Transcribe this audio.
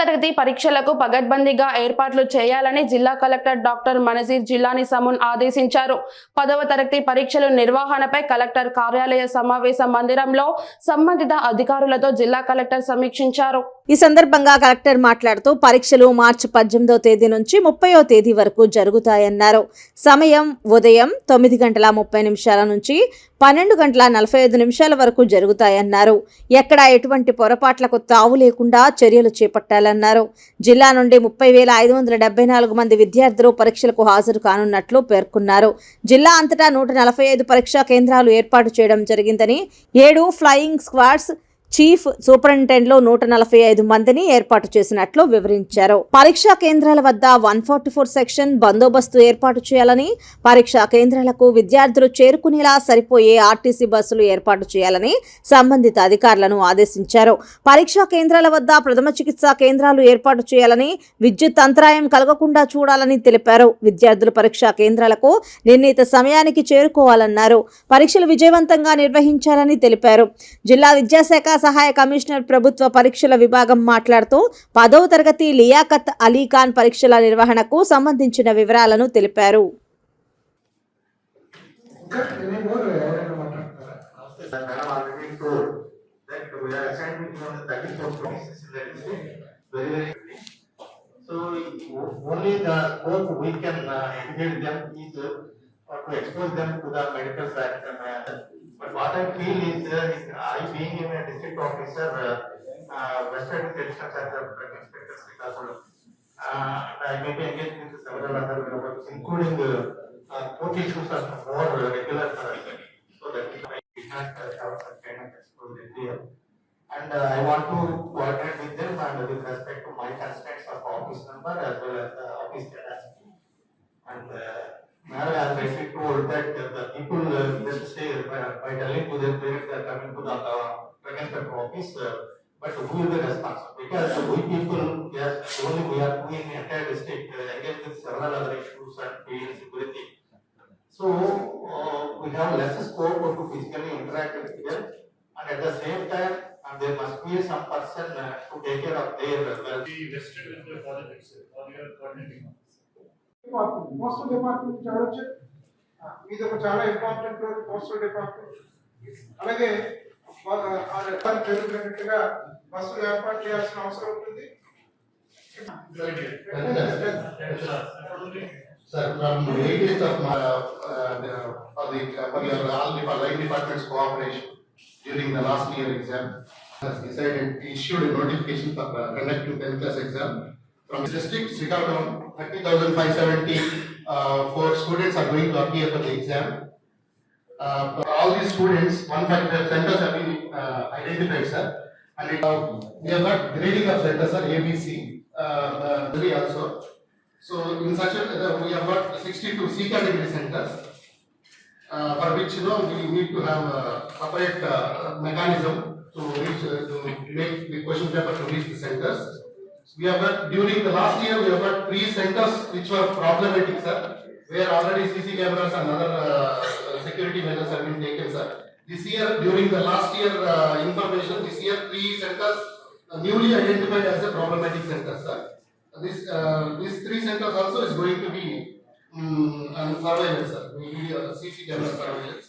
తరగతి పరీక్షలకు పగడ్బందీగా ఏర్పాట్లు చేయాలని జిల్లా కలెక్టర్ డాక్టర్ మనజీర్ జిల్లాని సమన్ ఆదేశించారు. పదవ తరగతి పరీక్షల నిర్వహణపై కలెక్టర్ కార్యాలయ సమావేశ మందిరంలో సంబంధిత అధికారులతో జిల్లా కలెక్టర్ సమీక్షించారు. ఈ సందర్భంగా కలెక్టర్ మాట్లాడుతూ పరీక్షలు మార్చి పద్దెనిమిదో తేదీ నుంచి ముప్పయో తేదీ వరకు జరుగుతాయన్నారు. సమయం ఉదయం తొమ్మిది గంటల ముప్పై నిమిషాల నుంచి పన్నెండు గంటల నలభై ఐదు నిమిషాల వరకు జరుగుతాయన్నారు. ఎక్కడా ఎటువంటి పొరపాట్లకు తావు లేకుండా చర్యలు చేపట్టాలన్నారు జిల్లా నుండి ముప్పై వేల ఐదు వందల డెబ్బై నాలుగు మంది విద్యార్థులు పరీక్షలకు హాజరు కానున్నట్లు పేర్కొన్నారు. జిల్లా అంతటా నూట నలభై ఐదు పరీక్షా కేంద్రాలు ఏర్పాటు చేయడం జరిగిందని ఏడు ఫ్లయింగ్ స్క్వాడ్స్ చీఫ్ సూపరింటెండెంట్లు నూట నలభై ఐదు మందిని ఏర్పాటు చేసినట్లు వివరించారు. పరీక్షా కేంద్రాల వద్ద వన్ ఫార్టీ ఫోర్ సెక్షన్ బందోబస్తు ఏర్పాటు చేయాలని పరీక్షా కేంద్రాలకు విద్యార్థులు చేరుకునేలా సరిపోయే ఆర్టీసీ బస్సులు ఏర్పాటు చేయాలని సంబంధిత అధికారులను ఆదేశించారు. పరీక్షా కేంద్రాల వద్ద ప్రథమ చికిత్సా కేంద్రాలు ఏర్పాటు చేయాలని విద్యుత్ అంతరాయం కలగకుండా చూడాలని తెలిపారు. విద్యార్థులు పరీక్షా కేంద్రాలకు నిర్ణీత సమయానికి చేరుకోవాలన్నారు. పరీక్షలు విజయవంతంగా నిర్వహించాలని తెలిపారు. జిల్లా విద్యాశాఖ సహాయ కమిషనర్ ప్రభుత్వ పరీక్షల విభాగం మాట్లాడుతూ పదవ తరగతి లియాఖత్ అలీఖాన్ పరీక్షల నిర్వహణకు సంబంధించిన వివరాలను తెలిపారు. But what I feel is uh, I being in a district officer, uh, uh, western section as a drug inspector Uh, I may be engaged with several other members, including the uh, court issues are more regular for us. So that we can't uh, have such kind of exposure here. And uh, I want to coordinate with them and with respect to my constraints of office number as well as the office capacity. by telling to their parents that coming to the uh, drug inspector office, but who is the responsible? Because we people, yes, only we are doing the entire state uh, engaged with several other issues and fields, security. So uh, we have less scope to physically interact with them, and at the same time, and there must be some person uh, to take care of their well. Be vested in the politics, itself, or you are coordinating. Most of the department, ఇది ఒక చాలా important postal department అలాగే జరుగుతున్నట్టుగా బస్సులు ఏర్పాటు చేయాల్సిన అవసరం ఉంటుంది. Sir from eighties of all departments cooperation during the last year exam issued notification for conduct ten plus exam From the district, Srikakulam, thirty thousand five seventy, uh, four students are going to appear for the exam. Uh, all these students, one five five centers have been, uh, identified, sir. And it, uh, we have got grading of centers, sir, A, B, C, uh, uh, also. So in such a, uh, we have got sixty-two C category centers. Uh, for which, you know, we need to have a separate, uh, mechanism to reach, uh, to make the question paper to reach the centers. We have got, during the last year, we have got three centers which were problematic, sir. Where already CC cameras and other, uh, security measures have been taken, sir. This year, during the last year, uh, information, this year, three centers uh, newly identified as a problematic centers, sir. This, uh, these three centers also is going to be, um, surveillance, sir. We need uh, CC camera surveillance.